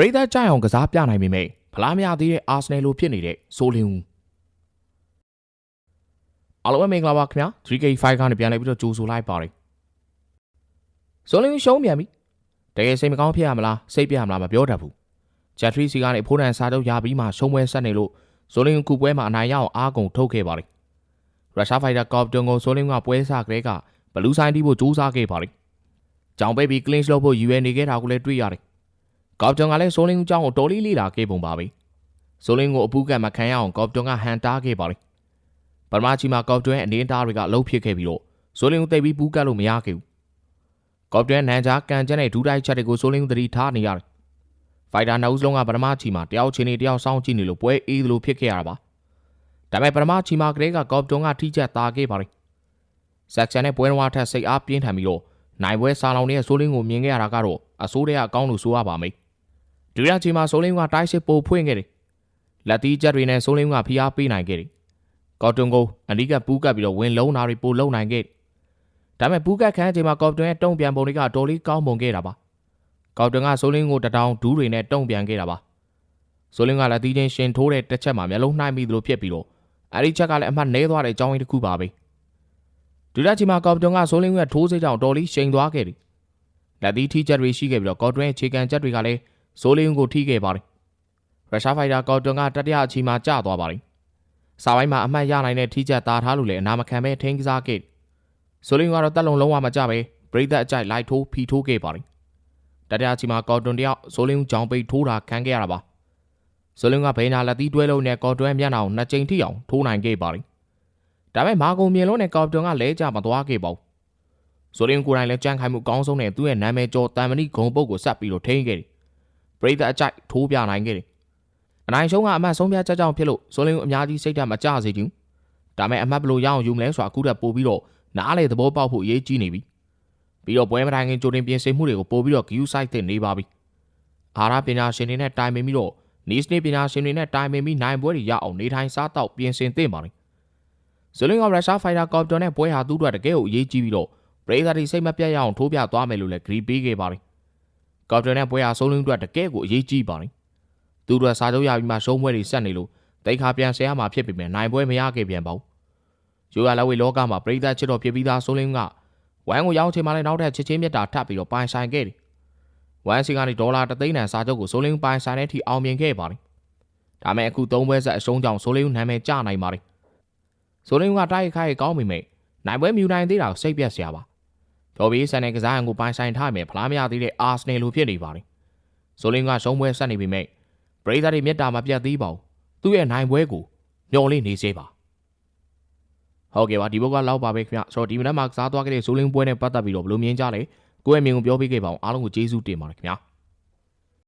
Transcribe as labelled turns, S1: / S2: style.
S1: ပရိသတ်ကြိုက်အောင်ကစားပြနိုင်ပေမဲ့ဖလားမရသေးတဲ့အာဆနယ်လိုဖြစ်နေတဲ့ဆိုလင်ဦးအားလုံးပဲမင်္ဂလာပါခင်ဗျာ 3K5 ကနေပြန်လာပြီးတော့ကြိုဆိုလိုက်ပါတယ်ဆိုလင်ဦးရှုံးပြန်ပြီတကယ်စိတ်မကောင်းဖြစ်ရမလားစိတ်ပြရမလားမပြောတတ်ဘူးဂျက်ထရီစီကနေဖိုးတန်စားတော့ရပြီးမှရှုံးပွဲဆက်နေလို့ဆိုလင်ဦးကူပွဲမှာအနိုင်ရအောင်အားကုန်ထုတ်ခဲ့ပါတယ်ရုရှားဖိုက်တာကော့ပတွန်ကိုဆိုလင်ဦးကပွဲစားကလေးကဘလူးဆိုင်တီးဖို့ကြိုးစားခဲ့ပါတယ်ကြောင်ပိတ်ပြီးကလင်းလုပ်ဖို့ယူရနေခဲ့တာကိုလည်းတွေ့ရတယ် ကော့ပတွန်ကလည်းဆိုလင်းဦးကျောင်းကိုတော်လေးလေးလာခဲ့ပုံပါပဲဆိုလင်းကိုအပူးကတ်မခံရအောင်ကော့ပတွန်ကဟန်တားခဲ့ပါလေပထမချီမှာကော့ပတွန်ရဲ့အနေအထားတွေကလှုပ်ဖြစ်ခဲ့ပြီးတော့ဆိုလင်းဦးတိတ်ပြီးပူးကတ်လို့မရခဲ့ဘူးကော့ပတွန်နန်ချာကန်ကျက်နဲ့ဒူးတိုက်ချက်တွေကိုဆိုလင်းဦးသတိထားနေရတယ်ဖိုက်တာနောက်ဦးလုံးကပထမချီမှာတယောက်ချင်းနေတယောက်စောင်းကြည့်နေလို့ပွဲအေးသလိုဖြစ်ခဲ့ရတာပါဒါပေမဲ့ပထမချီမှာကလေးကကော့ပတွန်ကထိချက်သားခဲ့ပါလေဆက်ချန်နဲ့ပွဲတော်ထက်စိတ်အားပြင်းထန်ပြီးတော့နိုင်ပွဲစာလောင်နေတဲ့ဆိုလင်းကိုမြင်ခဲ့ရတာကတော့အဆိုးတဲ့အကောင်းလို့ဆိုရပါမယ် ဒုတိယချိန်မှာဆိုလင်းကတိုက်စစ်ပိုဖွင့်ခဲ့တယ်လက်သီးချက်တွေနဲ့ဆိုလင်းကဖိအားပေးနိုင်ခဲ့တယ်ကော်တွန်ကိုအနီးကပူးကပ်ပြီးတော့ဝင်လုံးတာတွေပိုလုံနိုင်ခဲ့ဒါပေမဲ့ပူးကပ်ခန်းချိန်မှာကော်တွန်ရဲ့တုံ့ပြန်ပုံတွေကတော်လေးကောင်းမွန်ခဲ့တာပါကော်တွန်ကဆိုလင်းကိုတတောင်ဒူးတွေနဲ့တုံ့ပြန်ခဲ့တာပါဆိုလင်းကလက်သီးချင်းရှင်ထိုးတဲ့တစ်ချက်မှာမျက်လုံးနှိုင်းပြီးသလိုဖြစ်ပြီးတော့အဲ့ဒီချက်ကလည်းအမှတ်နှဲသွားတဲ့အကြောင်းရင်းတစ်ခုပါပဲဒုတိယချိန်မှာကော်တွန်ကဆိုလင်းရဲ့ထိုးစိတ်ကြောင့်တော်လေးရှိန်သွားခဲ့တယ်လက်သီးထိချက်တွေရှိခဲ့ပြီးတော့ကော်တွန်ရဲ့ခြေကန်ချက်တွေကလည်း ဆိုလင်းကိုထိခဲ့ပါတယ်ရုရှားဖိုက်တာကော်တွန်ကတတိယအချီမှာကျသွားပါတယ်စာပိုင်းမှာအမှတ်ရနိုင်တဲ့ထိချက်သားထားလို့လည်းအနာမခံပဲထင်းကစားခဲ့ဆိုလင်းကတော့တက်လုံးလုံးဝမကြပဲပရိသတ်အကြိုက်လိုက်ထိုးဖီထိုးခဲ့ပါတယ်တတိယအချီမှာကော်တွန်တယောက်ဆိုလင်းကြောင်ပိတ်ထိုးတာခံခဲ့ရတာပါဆိုလင်းကဘိနာလက်သီးတွဲလုံးနဲ့ကော်တွန်မျက်နှာကိုနှစ်ကြိမ်ထိအောင်ထိုးနိုင်ခဲ့ပါတယ်ဒါပေမဲ့မာကုံမြင်လုံးနဲ့ကော်တွန်ကလဲကြမသွားခဲ့ပါဘူးဆိုလင်းကိုယ်တိုင်လည်းကြမ်းခိုင်မှုကောင်းဆုံးနဲ့သူ့ရဲ့နာမည်ကျော်တန်မဏိဂုံပုတ်ကိုဆက်ပြီးတော့ထိန်းခဲ့တယ် ပရိသတ်အကြိုက်ထိုးပြနိုင်ခဲ့တယ်အနိုင်ရှုံးကအမတ်ဆုံးဖြတ်ချက်ကြောင့်ဖြစ်လို့ဆိုလင်းကိုအများကြီးစိတ်ဓာတ်မကျစေချင်ဒါမဲ့အမတ်ဘလို့ရအောင်ယူမလဲဆိုတာအခုတည်းပို့ပြီးတော့နားလေသဘောပေါက်ဖို့အရေးကြီးနေပြီပြီးတော့ပွဲမတိုင်ခင်ကြိုတင်ပြင်ဆင်မှုတွေကိုပို့ပြီးတော့ view site တင်နေပါပြီအာရပညာရှင်တွေနဲ့တိုင်ပင်ပြီးတော့ niche နေပညာရှင်တွေနဲ့တိုင်ပင်ပြီးနိုင်ပွဲတွေရအောင်နေထိုင်စားတော့ပြင်ဆင်သင့်ပါလိမ့်ဇလင်းကရုရှားဖိုက်တာကော်ပတာနဲ့ပွဲဟာသူ့အတွက်တကယ်ကိုအရေးကြီးပြီးတော့ပရိသတ်တွေစိတ်မပြတ်ရအောင်ထိုးပြသွားမယ်လို့လည်းဂရီပေးခဲ့ပါလိမ့် ကော်ပတာနဲ့ပွဲဟာဆုံးလင်းအတွက်တကယ်ကိုအရေးကြီးပါလိမ့်သူတို့စာချုပ်ရပြီးမှရှုံးပွဲတွေဆက်နေလို့တိတ်ခါပြန်ဆဲရမှာဖြစ်ပေမဲ့နိုင်ပွဲမရခဲ့ပြန်ပါဘူးရိုးရလက်ဝေလောကမှာပရိသတ်ချစ်တော်ဖြစ်ပြီးသားဆုံးလင်းကဝမ်ကိုရောက်ချိန်မှလည်းနောက်ထပ်ချစ်ချင်းမြတ်တာထပ်ပြီးတော့ပိုင်ဆိုင်ခဲ့တယ်ဝမ်စီကနေဒေါ်လာတသိန်းတန်စာချုပ်ကိုဆိုလင်းပိုင်ဆိုင်တဲ့အထိအောင်မြင်ခဲ့ပါတယ်ဒါမဲ့အခုသုံးပွဲဆက်အရှုံးကြောင့်ဆိုလင်းနာမည်ကျနိုင်ပါတယ်ဆိုလင်းကတိုက်ခိုက်ကောင်းပေမဲ့နိုင်ပွဲမြူနိုင်သေးတာစိတ်ပြက်စရာပါ တော်ပြီးဆန်တဲ့ကစားရန်ကိုပိုင်ဆိုင်ထားမယ်ဖလားမရသေးတဲ့အာဆနယ်လိုဖြစ်နေပါတယ်ဆိုလင်းကရှုံးပွဲဆက်နေပေမဲ့ပရိသတ်တွေမျက်တာမပြတ်သေးပါဘူးသူ့ရဲ့နိုင်ပွဲကိုညှော်လေးနေစေပါဟုတ်ကဲ့ပါဒီဘက်ကလောက်ပါပဲခင်ဗျဆိုတော့ဒီမနက်မှာကစားသွားခဲ့တဲ့ဇိုးလင်းပွဲနဲ့ပတ်သက်ပြီးတော့ဘယ်လိုမြင်ကြလဲကိုယ့်ရဲ့မြင်ကိုပြောပြခဲ့ပါအောင်အားလုံးကိုကျေးဇူးတင်ပါတယ်ခင်ဗျာ